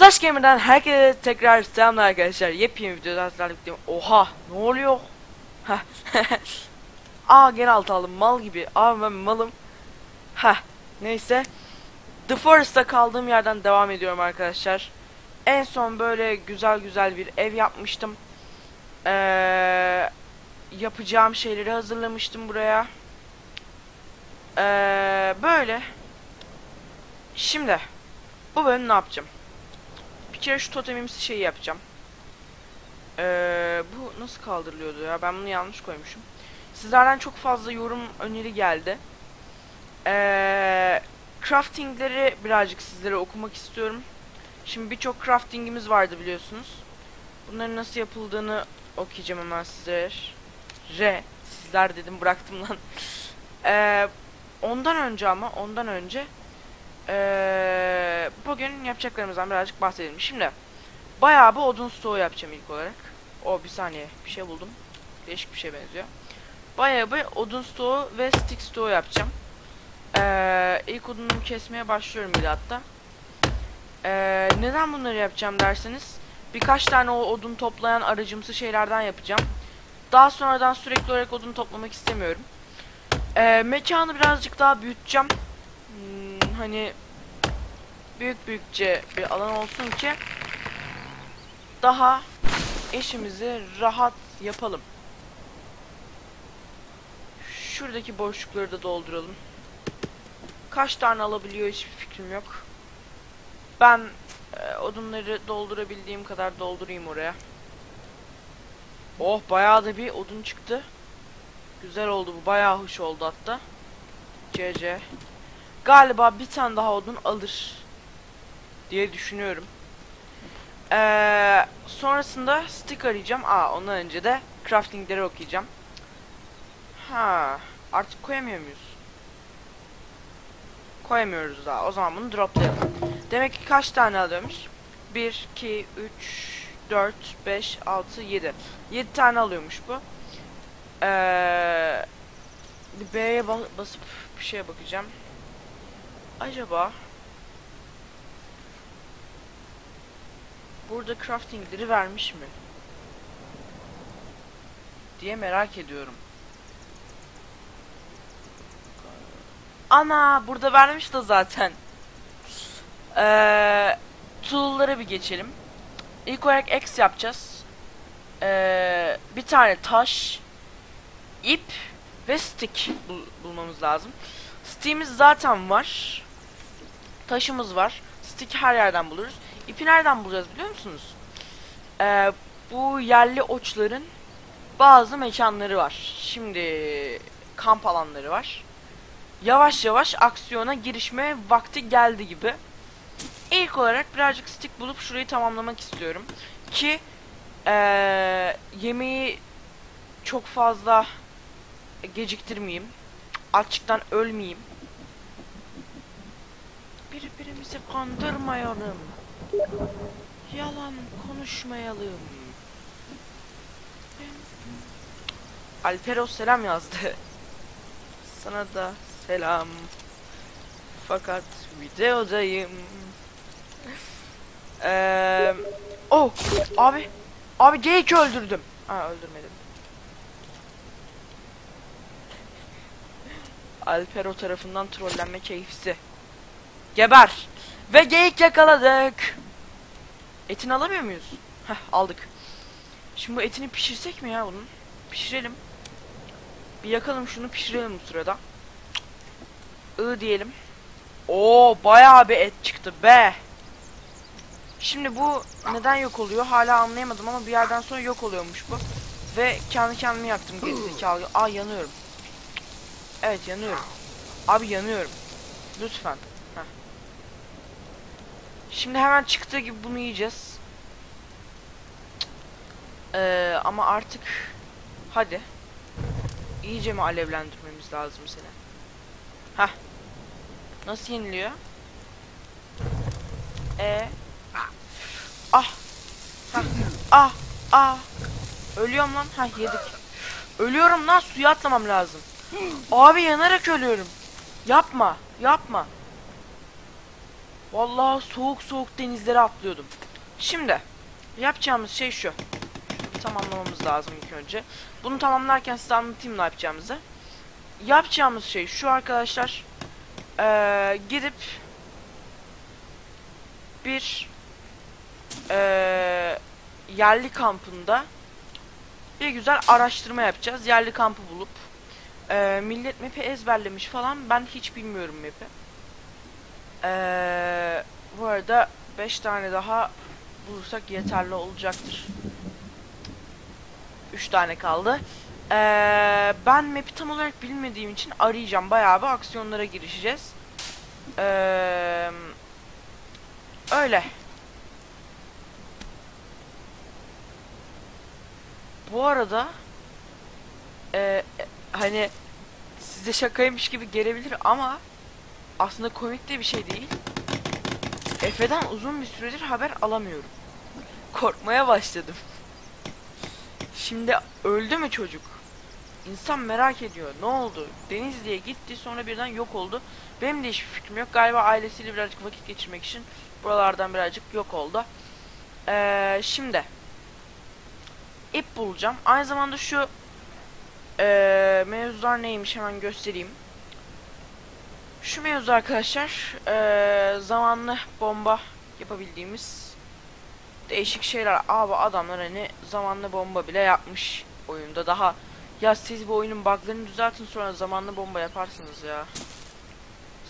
Slash Gamer'dan herkese tekrar selamlar arkadaşlar. Yepyeni videoda birlikteyim. Oha ne oluyor? Aa gene alt aldım mal gibi. Aa ben malım. Heh neyse. The Forest'ta kaldığım yerden devam ediyorum arkadaşlar. En son böyle güzel güzel bir ev yapmıştım. Ee, yapacağım şeyleri hazırlamıştım buraya. Ee, böyle. Şimdi bu bölüm ne yapacağım? Bir kere şu totemimsi şeyi yapacağım. Ee, bu nasıl kaldırılıyordu ya? Ben bunu yanlış koymuşum. Sizlerden çok fazla yorum öneri geldi. Ee, craftingleri birazcık sizlere okumak istiyorum. Şimdi birçok craftingimiz vardı biliyorsunuz. Bunların nasıl yapıldığını okuyacağım hemen sizlere. Re, sizler dedim bıraktım lan. Ee, ondan önce ama ondan önce ee, bugün yapacaklarımızdan birazcık bahsedelim. Şimdi bayağı bir odun stoğu yapacağım ilk olarak. O bir saniye bir şey buldum. Değişik bir şey benziyor. Bayağı bir odun stoğu ve stick stoğu yapacağım. Ee, ilk odunumu kesmeye başlıyorum bile hatta. Ee, neden bunları yapacağım derseniz birkaç tane o odun toplayan aracımsı şeylerden yapacağım. Daha sonradan sürekli olarak odun toplamak istemiyorum. Ee, mekanı birazcık daha büyüteceğim. Hani büyük büyükçe bir alan olsun ki daha işimizi rahat yapalım. Şuradaki boşlukları da dolduralım. Kaç tane alabiliyor hiçbir fikrim yok. Ben e, odunları doldurabildiğim kadar doldurayım oraya. Oh bayağı da bir odun çıktı. Güzel oldu bu bayağı hoş oldu hatta. CC. Galiba bir tane daha odun alır diye düşünüyorum. Ee, sonrasında stick arayacağım. Aa ondan önce de craftingleri okuyacağım. Ha, artık koyamıyor muyuz? Koyamıyoruz daha. O zaman bunu droplayalım. Demek ki kaç tane alıyormuş? 1, 2, 3, 4, 5, 6, 7. 7 tane alıyormuş bu. Ee, B'ye ba basıp bir şeye bakacağım. Acaba burada craftingleri vermiş mi? Diye merak ediyorum. Ana burada vermiş de zaten. Ee, tool'lara bir geçelim. İlk olarak X yapacağız. Ee, bir tane taş, ip ve stick bul bulmamız lazım. Stick'imiz zaten var. Taşımız var. Stick her yerden buluruz. İpi nereden bulacağız biliyor musunuz? Ee, bu yerli oçların bazı mekanları var. Şimdi kamp alanları var. Yavaş yavaş aksiyona girişme vakti geldi gibi. İlk olarak birazcık stick bulup şurayı tamamlamak istiyorum. Ki ee, yemeği çok fazla geciktirmeyeyim. Açlıktan ölmeyeyim. Birbirimizi kandırmayalım. Yalan konuşmayalım. Alpero selam yazdı. Sana da selam. Fakat videodayım. Eee oh abi abi geyik öldürdüm. Ha öldürmedim. Alpero tarafından trollenme keyfisi. Geber. Ve geyik yakaladık. Etini alamıyor muyuz? Heh aldık. Şimdi bu etini pişirsek mi ya bunun? Pişirelim. Bir yakalım şunu pişirelim bu sırada. I diyelim. Oo bayağı bir et çıktı be. Şimdi bu neden yok oluyor hala anlayamadım ama bir yerden sonra yok oluyormuş bu. Ve kendi kendimi yaktım gerizekalı. Aa yanıyorum. Evet yanıyorum. Abi yanıyorum. Lütfen. Şimdi hemen çıktığı gibi bunu yiyeceğiz. Ee, ama artık hadi. İyice mi alevlendirmemiz lazım seni? Heh. Nasıl yeniliyor? E Ah. Heh. Ah. Ah. Ölüyorum lan. Ha yedik. Ölüyorum lan suya atlamam lazım. Abi yanarak ölüyorum. Yapma. Yapma. Vallahi soğuk soğuk denizlere atlıyordum. Şimdi yapacağımız şey şu. Tamamlamamız lazım ilk önce. Bunu tamamlarken size anlatayım ne yapacağımızı. Yapacağımız şey şu arkadaşlar. Ee, gidip bir ee, yerli kampında bir güzel araştırma yapacağız. Yerli kampı bulup ee, millet map'i ezberlemiş falan. Ben hiç bilmiyorum map'i. Ee, bu arada 5 tane daha bulursak yeterli olacaktır. 3 tane kaldı. Ee, ben map'i tam olarak bilmediğim için arayacağım. Bayağı bir aksiyonlara girişeceğiz. Ee, öyle. Bu arada e, hani size şakaymış gibi gelebilir ama aslında komik de bir şey değil. Efe'den uzun bir süredir haber alamıyorum. Korkmaya başladım. Şimdi öldü mü çocuk? İnsan merak ediyor. Ne oldu? Denizli'ye gitti sonra birden yok oldu. Benim de hiçbir fikrim yok. Galiba ailesiyle birazcık vakit geçirmek için buralardan birazcık yok oldu. Ee, şimdi ip bulacağım. Aynı zamanda şu ee, mevzular neymiş hemen göstereyim. Şu mevzu arkadaşlar ee, zamanlı bomba yapabildiğimiz değişik şeyler. Abi adamlar hani zamanlı bomba bile yapmış oyunda. Daha ya siz bu oyunun buglarını düzeltin sonra zamanlı bomba yaparsınız ya.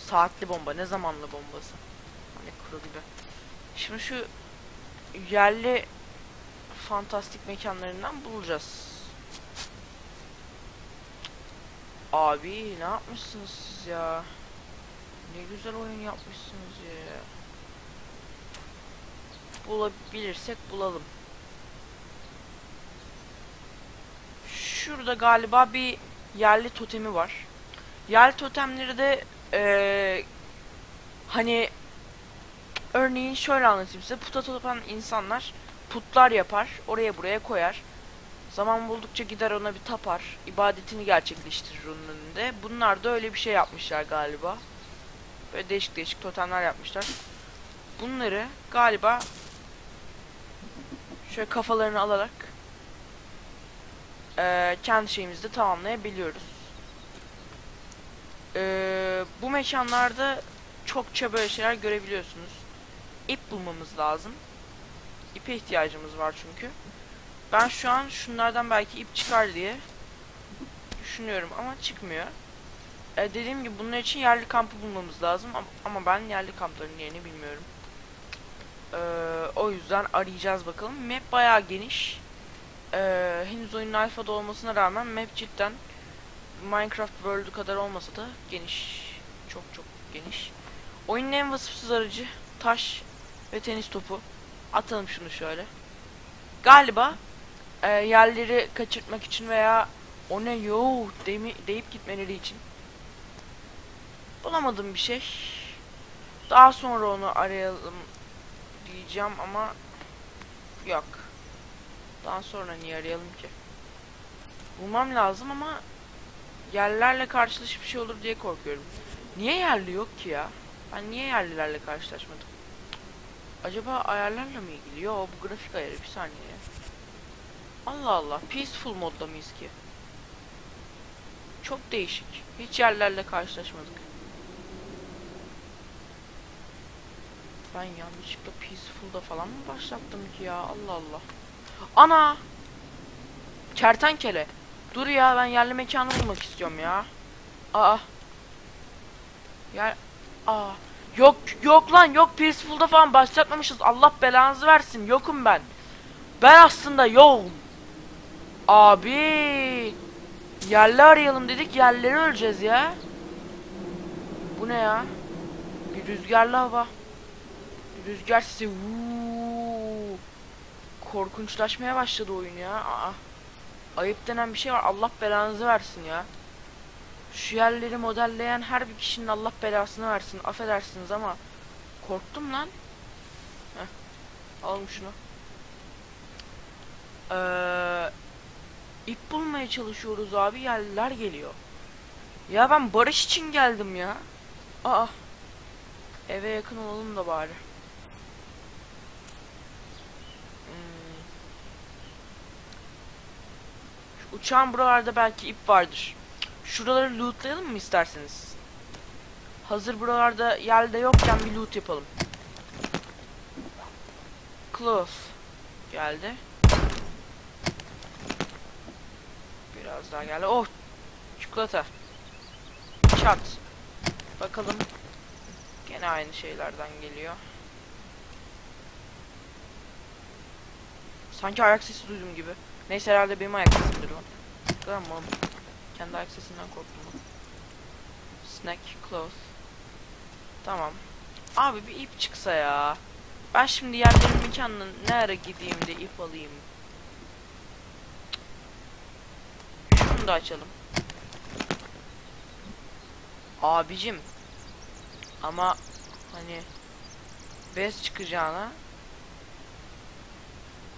Saatli bomba ne zamanlı bombası? Hani kuru gibi. Şimdi şu yerli fantastik mekanlarından bulacağız. Abi ne yapmışsınız siz ya? Ne güzel oyun yapmışsınız ya. Bulabilirsek bulalım. Şurada galiba bir yerli totemi var. Yerli totemleri de ee, hani örneğin şöyle anlatayım size. Puta topan insanlar putlar yapar. Oraya buraya koyar. Zaman buldukça gider ona bir tapar. ibadetini gerçekleştirir onun önünde. Bunlar da öyle bir şey yapmışlar galiba. Böyle değişik değişik totemler yapmışlar. Bunları galiba şöyle kafalarını alarak e, kendi şeyimizde tamamlayabiliyoruz. E, bu mekanlarda çokça böyle şeyler görebiliyorsunuz. İp bulmamız lazım. İpe ihtiyacımız var çünkü. Ben şu an şunlardan belki ip çıkar diye düşünüyorum ama çıkmıyor. E, dediğim gibi bunun için yerli kampı bulmamız lazım ama, ben yerli kampların yerini bilmiyorum. E, o yüzden arayacağız bakalım. Map bayağı geniş. E, henüz oyunun alfada olmasına rağmen map cidden Minecraft World'u kadar olmasa da geniş. Çok çok geniş. Oyunun en vasıfsız aracı taş ve tenis topu. Atalım şunu şöyle. Galiba e, yerleri kaçırtmak için veya o ne yo deyip gitmeleri için bulamadım bir şey. Daha sonra onu arayalım diyeceğim ama yok. Daha sonra niye arayalım ki? Bulmam lazım ama yerlerle karşılaşıp bir şey olur diye korkuyorum. Niye yerli yok ki ya? Ben niye yerlilerle karşılaşmadım? Acaba ayarlarla mı ilgili? Yo bu grafik ayarı bir saniye. Allah Allah. Peaceful modda mıyız ki? Çok değişik. Hiç yerlerle karşılaşmadık. Ben yanlışlıkla Peaceful'da falan mı başlattım ki ya? Allah Allah. Ana! Kertenkele. Dur ya ben yerli mekanı bulmak istiyorum ya. Aa. Yer... Aa. Yok yok lan yok Peaceful'da falan başlatmamışız. Allah belanızı versin. Yokum ben. Ben aslında yokum. Abi. Yerli arayalım dedik. Yerleri öleceğiz ya. Bu ne ya? Bir rüzgarlı hava. Rüzgar sesi. Vuuu. Korkunçlaşmaya başladı oyun ya. Aa. Ayıp denen bir şey var. Allah belanızı versin ya. Şu yerleri modelleyen her bir kişinin Allah belasını versin. Affedersiniz ama korktum lan. Heh. Alalım şunu. Ee, ip bulmaya çalışıyoruz abi. Yerliler geliyor. Ya ben barış için geldim ya. Aa. Eve yakın olalım da bari. Hmm. Şu uçağın buralarda belki ip vardır. Şuraları lootlayalım mı isterseniz? Hazır buralarda yerde yokken bir loot yapalım. Cloth geldi. Biraz daha geldi. Oh! Çikolata. Çat. Bakalım. Gene aynı şeylerden geliyor. Sanki ayak sesi duydum gibi. Neyse herhalde benim ayak sesimdir lan. Tamam. Kendi ayak sesinden korktum. Snack, cloth. Tamam. Abi bir ip çıksa ya. Ben şimdi yerlerin mekanına ne ara gideyim de ip alayım. Şunu da açalım. Abicim. Ama hani bez çıkacağına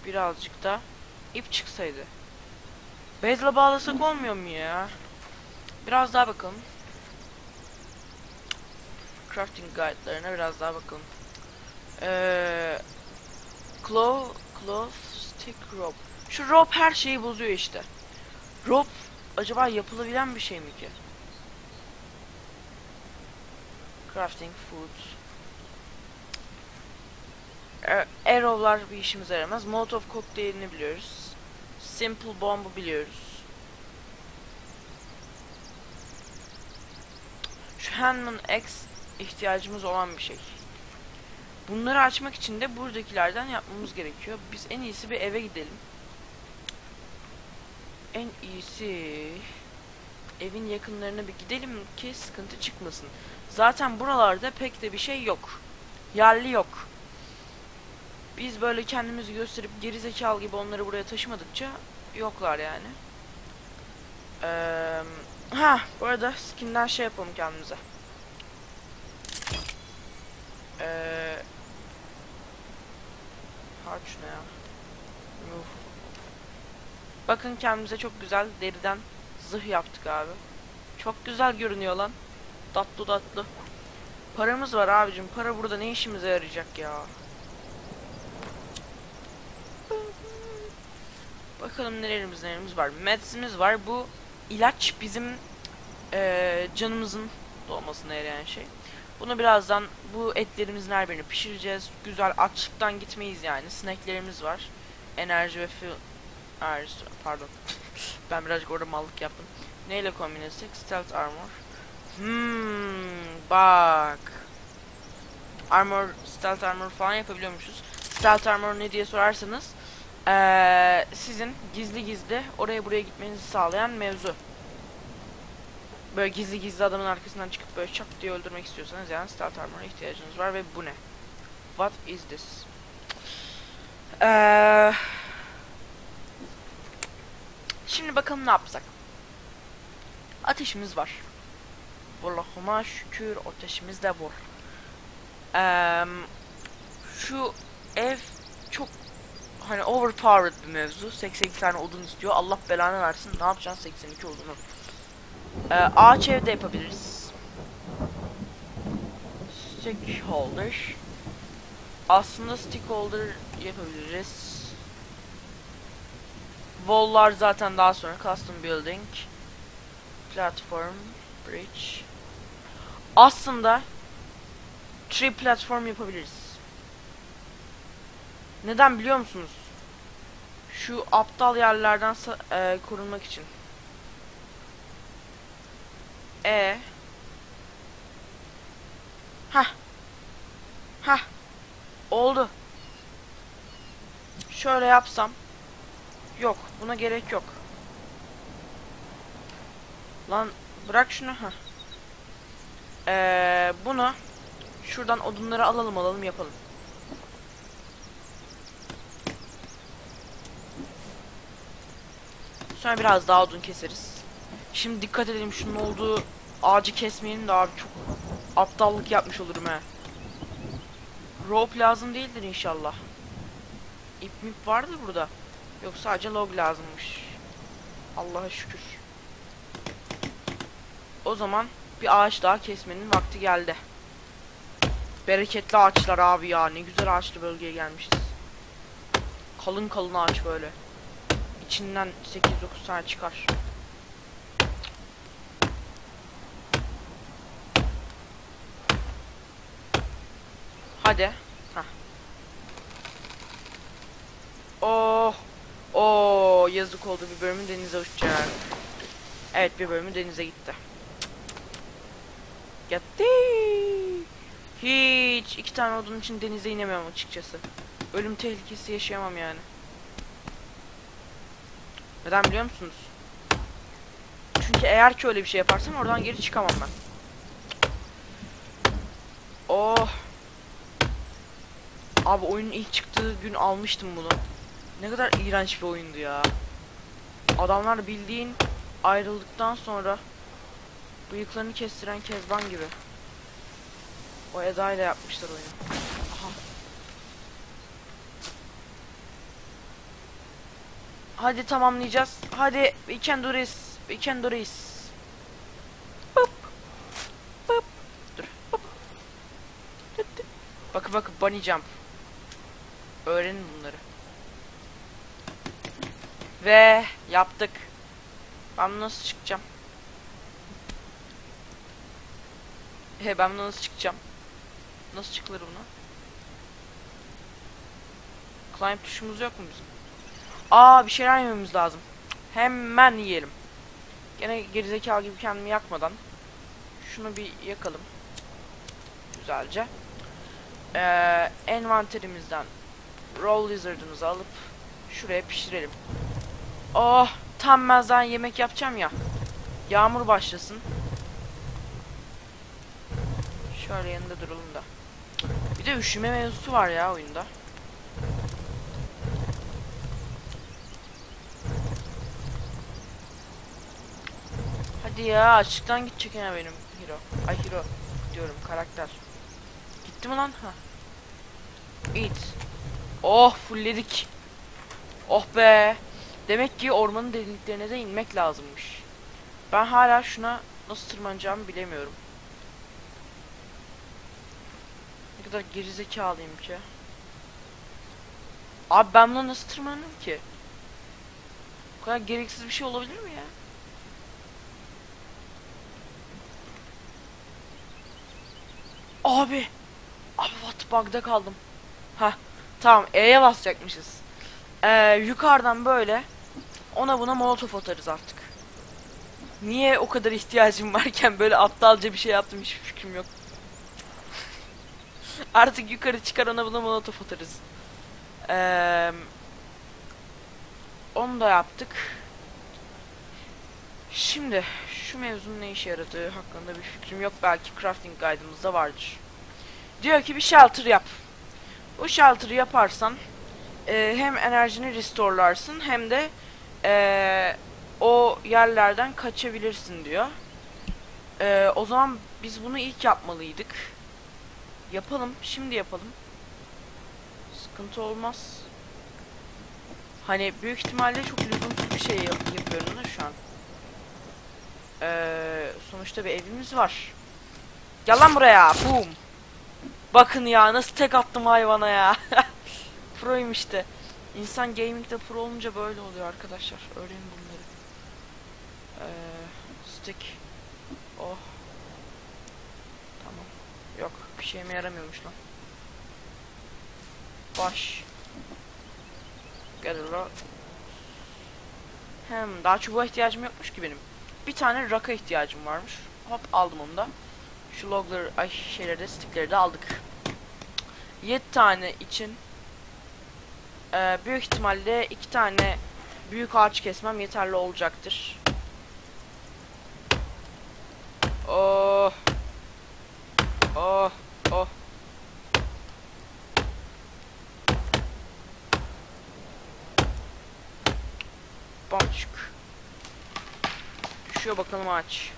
birazcık da ip çıksaydı. Bezle bağlasak olmuyor mu ya? Biraz daha bakalım. Crafting guide'larına biraz daha bakalım. Ee, cloth, cloth, stick, rope. Şu rope her şeyi bozuyor işte. Rope acaba yapılabilen bir şey mi ki? Crafting food. Er Arrow'lar bir işimize yaramaz. Molotov kokteylini biliyoruz. Simple bomb'u biliyoruz. Şu Handman X ihtiyacımız olan bir şey. Bunları açmak için de buradakilerden yapmamız gerekiyor. Biz en iyisi bir eve gidelim. En iyisi evin yakınlarına bir gidelim ki sıkıntı çıkmasın. Zaten buralarda pek de bir şey yok. Yerli yok. Biz böyle kendimizi gösterip gerizekalı gibi onları buraya taşımadıkça yoklar yani. Ee, ha bu arada skinden şey yapalım kendimize. Ee, harç ne ya? Yuh. Bakın kendimize çok güzel deriden zırh yaptık abi. Çok güzel görünüyor lan. Tatlı tatlı. Paramız var abicim. Para burada ne işimize yarayacak ya? Bakalım nelerimiz nelerimiz var. Medsimiz var. Bu ilaç bizim eee, canımızın dolmasına yarayan şey. Bunu birazdan bu etlerimizin her birini pişireceğiz. Güzel açlıktan gitmeyiz yani. Snacklerimiz var. Enerji ve fuel... Restore- Pardon. ben birazcık orada mallık yaptım. Neyle kombine etsek? Stealth armor. Hmm, bak. Armor, stealth armor falan yapabiliyormuşuz. Stealth armor ne diye sorarsanız eee, sizin gizli gizli oraya buraya gitmenizi sağlayan mevzu. Böyle gizli gizli adamın arkasından çıkıp böyle çak diye öldürmek istiyorsanız yani stealth armor'a ihtiyacınız var ve bu ne? What is this? Eee Şimdi bakalım ne yapsak. Ateşimiz var. Allah'ıma şükür ateşimiz de var. Eee, şu ev çok hani overpowered bir mevzu. 82 tane odun istiyor. Allah belanı versin. Ne yapacaksın 82 odunu? Eee, ağaç evde yapabiliriz. Stick holder. Aslında stick holder yapabiliriz. Wall'lar zaten daha sonra custom building, platform, bridge. Aslında tree platform yapabiliriz. Neden biliyor musunuz? Şu aptal yerlerden e, korunmak için. E. Hah. Hah. Oldu. Şöyle yapsam. Yok, buna gerek yok. Lan bırak şunu ha. Ee, bunu şuradan odunları alalım alalım yapalım. Sonra biraz daha odun keseriz. Şimdi dikkat edelim şunun olduğu ağacı kesmeyelim de abi çok aptallık yapmış olurum he. Rope lazım değildir inşallah. İp mip vardı burada. Yok sadece log lazımmış. Allah'a şükür. O zaman bir ağaç daha kesmenin vakti geldi. Bereketli ağaçlar abi ya. Ne güzel ağaçlı bölgeye gelmişiz. Kalın kalın ağaç böyle. İçinden 8-9 tane çıkar. Hadi. Hah. Oh. Oo yazık oldu bir bölümü denize uçacak. Evet bir bölümü denize gitti. Gitti. Hiç iki tane odun için denize inemem açıkçası. Ölüm tehlikesi yaşayamam yani. Neden biliyor musunuz? Çünkü eğer ki öyle bir şey yaparsam oradan geri çıkamam ben. Oh. Abi oyunun ilk çıktığı gün almıştım bunu. Ne kadar iğrenç bir oyundu ya. Adamlar bildiğin ayrıldıktan sonra bıyıklarını kestiren Kezban gibi. O Eda ile yapmışlar oyunu. Aha. Hadi tamamlayacağız. Hadi we can do this. We can do this. Bıp. Bıp. Dur. Tıt. Bakın bunny jump. Öğrenin bunları. Ve yaptık. Ben nasıl çıkacağım? He ben nasıl çıkacağım? Nasıl çıkılır buna? Climb tuşumuz yok mu bizim? Aa bir şeyler yememiz lazım. Hemen yiyelim. Gene gerizekalı gibi kendimi yakmadan. Şunu bir yakalım. Güzelce. Ee, envanterimizden Roll Lizard'ımızı alıp şuraya pişirelim. Oh tam ben yemek yapacağım ya. Yağmur başlasın. Şöyle yanında duralım da. Bir de üşüme mevzusu var ya oyunda. Hadi ya açlıktan gidecek ya benim hero. Ay hero diyorum karakter. Gitti mi lan? Ha. Eat. Oh fullledik. Oh be. Demek ki ormanın derinliklerine de inmek lazımmış. Ben hala şuna nasıl tırmanacağımı bilemiyorum. Ne kadar gerizekalıyım ki. Abi ben buna nasıl tırmanırım ki? Bu kadar gereksiz bir şey olabilir mi ya? Abi. Abi what bug'da kaldım. Ha tamam E'ye basacakmışız. Ee, yukarıdan böyle ona buna molotof atarız artık. Niye o kadar ihtiyacım varken böyle aptalca bir şey yaptım hiçbir fikrim yok. artık yukarı çıkar ona buna molotof atarız. Ee, onu da yaptık. Şimdi şu mevzunun ne işe yaradığı hakkında bir fikrim yok. Belki crafting guide'ımızda vardır. Diyor ki bir shelter yap. Bu shelter'ı yaparsan e, hem enerjini restorelarsın hem de e, o yerlerden kaçabilirsin diyor. E, o zaman biz bunu ilk yapmalıydık. Yapalım. Şimdi yapalım. Sıkıntı olmaz. Hani büyük ihtimalle çok lüzumsuz bir şey yap yapıyorum da şu an. Ee, sonuçta bir evimiz var. Gel lan buraya. Boom. Bakın ya nasıl tek attım hayvana ya. Pro'yum işte. İnsan gaming'de pro olunca böyle oluyor arkadaşlar. Öğrenin bunları. Ee, stick. Oh. Tamam. Yok bir şeyime yaramıyormuş lan. Baş. Gather Hem daha çubuğa ihtiyacım yokmuş ki benim. Bir tane raka ihtiyacım varmış. Hop aldım onu da. Şu logları, ay şeyleri de stickleri de aldık. 7 tane için e, büyük ihtimalle 2 tane büyük ağaç kesmem yeterli olacaktır. Oh. Oh. Oh. Boncuk. Düşüyor bakalım ağaç.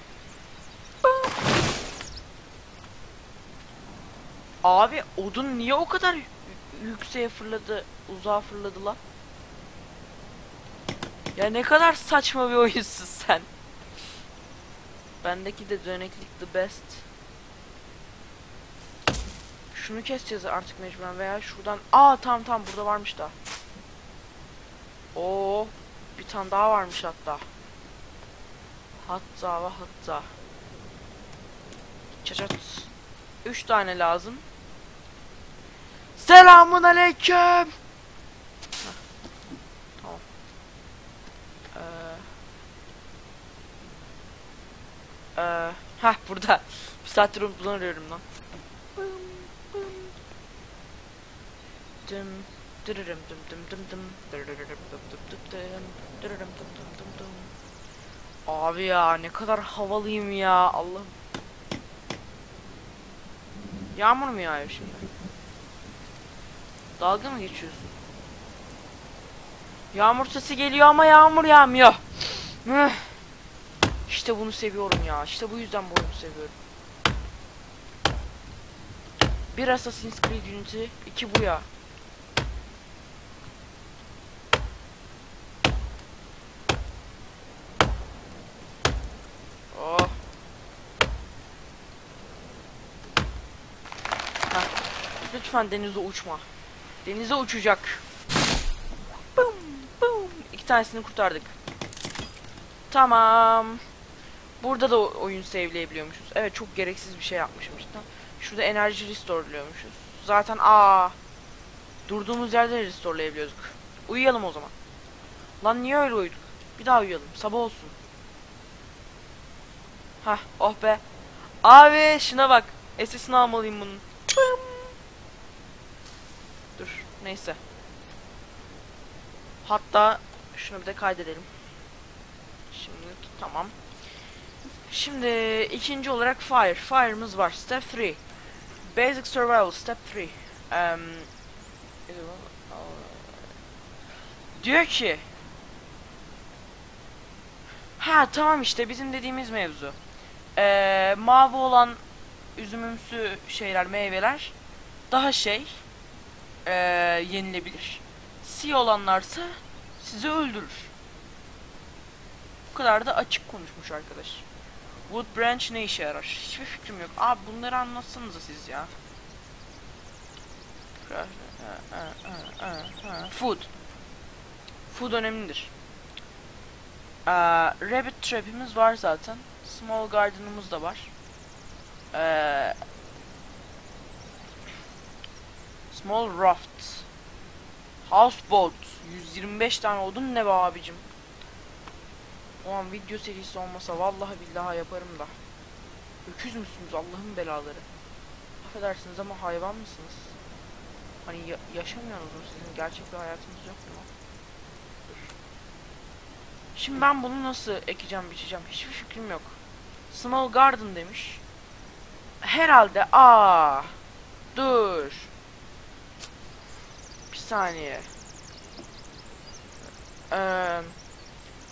Abi odun niye o kadar yükseğe fırladı, uzağa fırladı lan? Ya ne kadar saçma bir oyunsun sen. Bendeki de döneklik the best. Şunu keseceğiz artık mecburen veya şuradan. Aa tamam tamam burada varmış da. Oo bir tane daha varmış hatta. Hatta ve hatta. Çaçat. Üç tane lazım. Selamun aleyküm. Tamam. Ee, ee, heh burada. Bir saattir bunu arıyorum lan. Dım, dırırım dım dım dım dım, dırırım dım dım dım dım, dırırım dım dım dım dım. Abi ya ne kadar havalıyım ya Allah'ım. Yağmur mu yağıyor şimdi? Dalga mı geçiyorsun? Yağmur sesi geliyor ama yağmur yağmıyor. İşte bunu seviyorum ya. İşte bu yüzden bu oyunu seviyorum. Bir Assassin's Creed Unity, iki bu ya. Oh. Heh. Lütfen denize uçma. Denize uçacak. Bum, bum. İki tanesini kurtardık. Tamam. Burada da oyun save'leyebiliyormuşuz. Evet çok gereksiz bir şey yapmışım cidden. Şurada enerji restore'luyormuşuz. Zaten aa durduğumuz yerde restore'layabiliyorduk. Uyuyalım o zaman. Lan niye öyle uyuduk? Bir daha uyuyalım. Sabah olsun. Hah oh be. Abi şuna bak. SS'ini almalıyım bunun. Bım. Dur neyse. Hatta şunu bir de kaydedelim. Şimdi tamam. Şimdi ikinci olarak fire. Fire'ımız var. Step 3. Basic survival step 3. Um, diyor ki Ha tamam işte bizim dediğimiz mevzu. Ee, mavi olan üzümümsü şeyler, meyveler daha şey ee, yenilebilir. Siyah olanlarsa sizi öldürür. Bu kadar da açık konuşmuş arkadaş. Wood branch ne işe yarar? Hiçbir fikrim yok. Abi bunları anlatsanıza siz ya. Food. Food önemlidir. Ee, rabbit trap'imiz var zaten. Small garden'ımız da var. Ee, small raft. Houseboat. 125 tane odun ne be abicim. O an video serisi olmasa vallahi billahi yaparım da. Öküz müsünüz Allah'ın belaları? Affedersiniz ama hayvan mısınız? Hani ya yaşamıyorsunuz sizin gerçek bir hayatınız yok mu? Şimdi ben bunu nasıl ekeceğim biçeceğim hiçbir fikrim yok. Small garden demiş. Herhalde aa dur. Saniye. Eee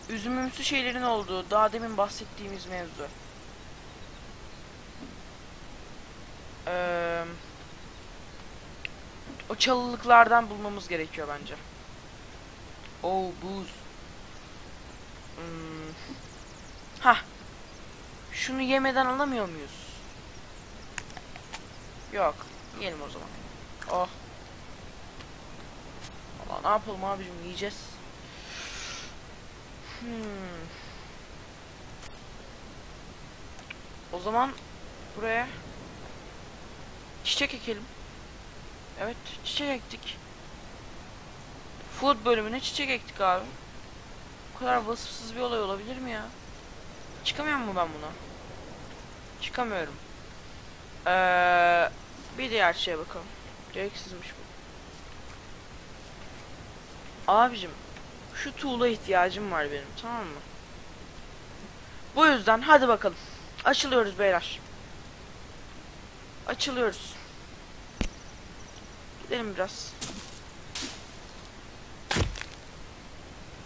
üzümümsü şeylerin olduğu daha demin bahsettiğimiz mevzu. Ee, o çalılıklardan bulmamız gerekiyor bence. Oh buz. Hmm. Hah. Şunu yemeden alamıyor muyuz? Yok. Yiyelim o zaman. Oh. Allah ne yapalım abicim yiyeceğiz. Hmm. O zaman buraya çiçek ekelim. Evet, çiçek ektik. Food bölümüne çiçek ektik abi. Bu kadar vasıfsız bir olay olabilir mi ya? Çıkamıyor mu ben buna? Çıkamıyorum. Ee, bir diğer şeye bakalım. Gereksizmiş bu. Abicim şu tuğla ihtiyacım var benim tamam mı? Bu yüzden hadi bakalım. Açılıyoruz beyler. Açılıyoruz. Gidelim biraz.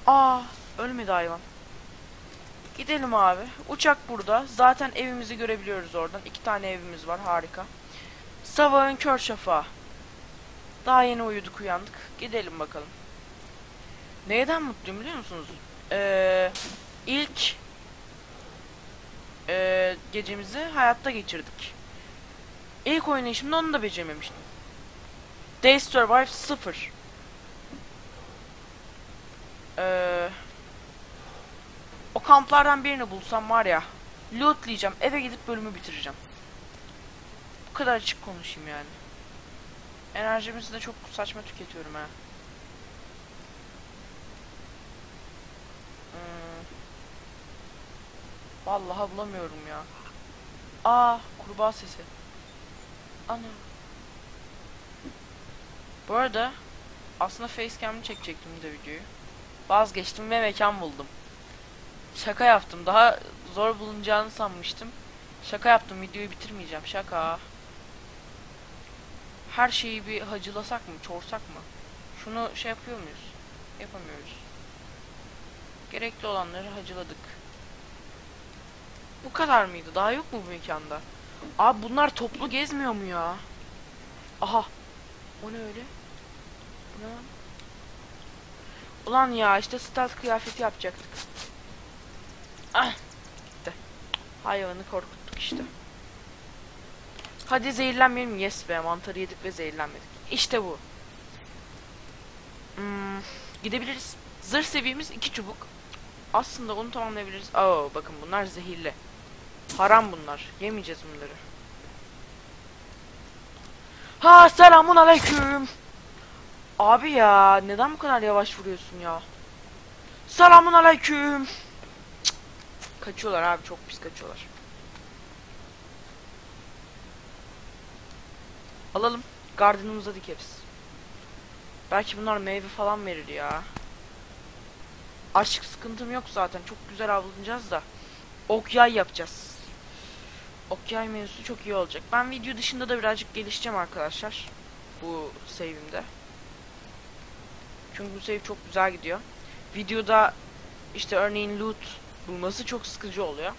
Aa, ölmedi hayvan. Gidelim abi. Uçak burada. Zaten evimizi görebiliyoruz oradan. İki tane evimiz var. Harika. Sabahın kör şafağı. Daha yeni uyuduk uyandık. Gidelim bakalım. Neyden mutluyum biliyor musunuz? Ee, ilk ee, gecemizi hayatta geçirdik. İlk oynayışımda onu da becerememiştim. Day Survive 0. Ee, o kamplardan birini bulsam var ya. Lootlayacağım. Eve gidip bölümü bitireceğim. Bu kadar açık konuşayım yani. Enerjimizi de çok saçma tüketiyorum ha. Vallahi bulamıyorum ya. Aa, kurbağa sesi. Ana. Bu arada aslında facecam'ı çekecektim de videoyu. Vazgeçtim ve mekan buldum. Şaka yaptım. Daha zor bulunacağını sanmıştım. Şaka yaptım. Videoyu bitirmeyeceğim. Şaka. Her şeyi bir hacılasak mı? Çorsak mı? Şunu şey yapıyor muyuz? Yapamıyoruz. Gerekli olanları hacıladık. Bu kadar mıydı? Daha yok mu bu mekanda? Abi bunlar toplu gezmiyor mu ya? Aha. O ne öyle? Ne lan? Ulan ya işte stealth kıyafeti yapacaktık. Ah. Gitti. Hayvanı korkuttuk işte. Hadi zehirlenmeyelim. Yes be mantarı yedik ve zehirlenmedik. İşte bu. Hmm, gidebiliriz. Zırh seviyemiz iki çubuk. Aslında onu tamamlayabiliriz. Oo bakın bunlar zehirli. Haram bunlar. Yemeyeceğiz bunları. Ha selamun aleyküm. Abi ya neden bu kadar yavaş vuruyorsun ya? Selamun aleyküm. Kaçıyorlar abi çok pis kaçıyorlar. Alalım. Gardenımıza dikeriz. Belki bunlar meyve falan verir ya. Aşk sıkıntım yok zaten. Çok güzel avlanacağız da. Ok yay yapacağız. Ok yay mevzusu çok iyi olacak. Ben video dışında da birazcık gelişeceğim arkadaşlar. Bu save'imde. Çünkü bu save çok güzel gidiyor. Videoda işte örneğin loot bulması çok sıkıcı oluyor.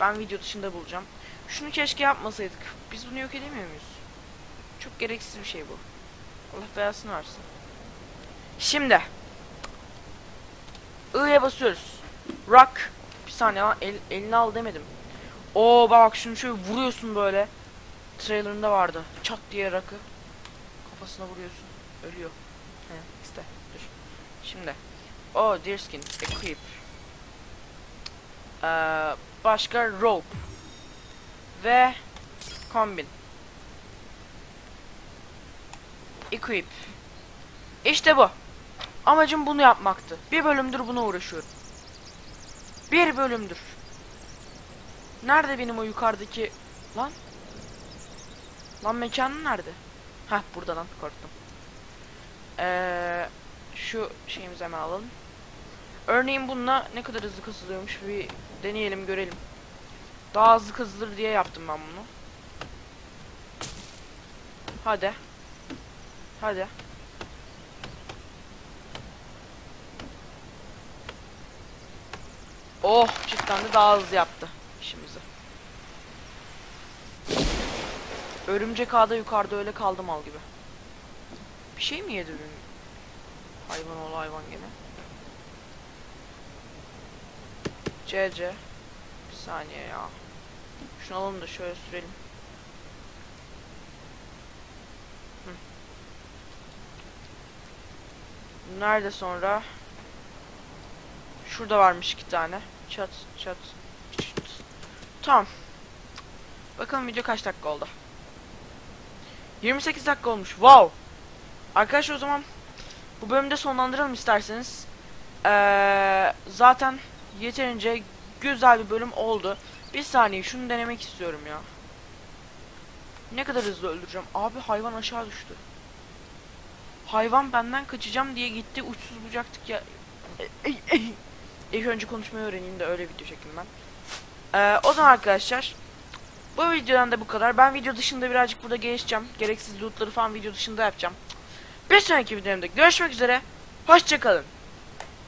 Ben video dışında bulacağım. Şunu keşke yapmasaydık. Biz bunu yok edemiyor muyuz? Çok gereksiz bir şey bu. Allah belasını versin. Şimdi. I'ya basıyoruz. Rock. Bir saniye lan el, elini al demedim. Oo bak şunu şöyle vuruyorsun böyle. Trailerında vardı. Çat diye rakı. Kafasına vuruyorsun. Ölüyor. He işte. Dur. Şimdi. O deerskin. Equip. Ee, başka rope. Ve kombin. Equip. İşte bu. Amacım bunu yapmaktı. Bir bölümdür buna uğraşıyorum. Bir bölümdür. Nerede benim o yukarıdaki... Lan? Lan mekanın nerede? Heh burada lan korktum. Ee, şu şeyimizi hemen alalım. Örneğin bununla ne kadar hızlı kasılıyormuş bir deneyelim görelim. Daha hızlı kazılır diye yaptım ben bunu. Hadi. Hadi. Oh cidden de daha hızlı yaptı işimizi. Örümcek ağda yukarıda öyle kaldı mal gibi. Bir şey mi yedi benim? Hayvan oğlu hayvan gene. CC. Bir saniye ya. Şunu alalım da şöyle sürelim. Nerede sonra? Şurada varmış iki tane. Çat çat. Çıt. Tamam. Bakalım video kaç dakika oldu. 28 dakika olmuş. Wow. Arkadaşlar o zaman bu bölümde sonlandıralım isterseniz. Ee, zaten yeterince güzel bir bölüm oldu. Bir saniye şunu denemek istiyorum ya. Ne kadar hızlı öldüreceğim. Abi hayvan aşağı düştü. Hayvan benden kaçacağım diye gitti uçsuz bucaktık ya. İlk önce konuşmayı öğreneyim de öyle video çekeyim ben. Ee, o zaman arkadaşlar bu videodan da bu kadar. Ben video dışında birazcık burada gelişeceğim. Gereksiz lootları falan video dışında yapacağım. Bir sonraki videomda görüşmek üzere. Hoşçakalın.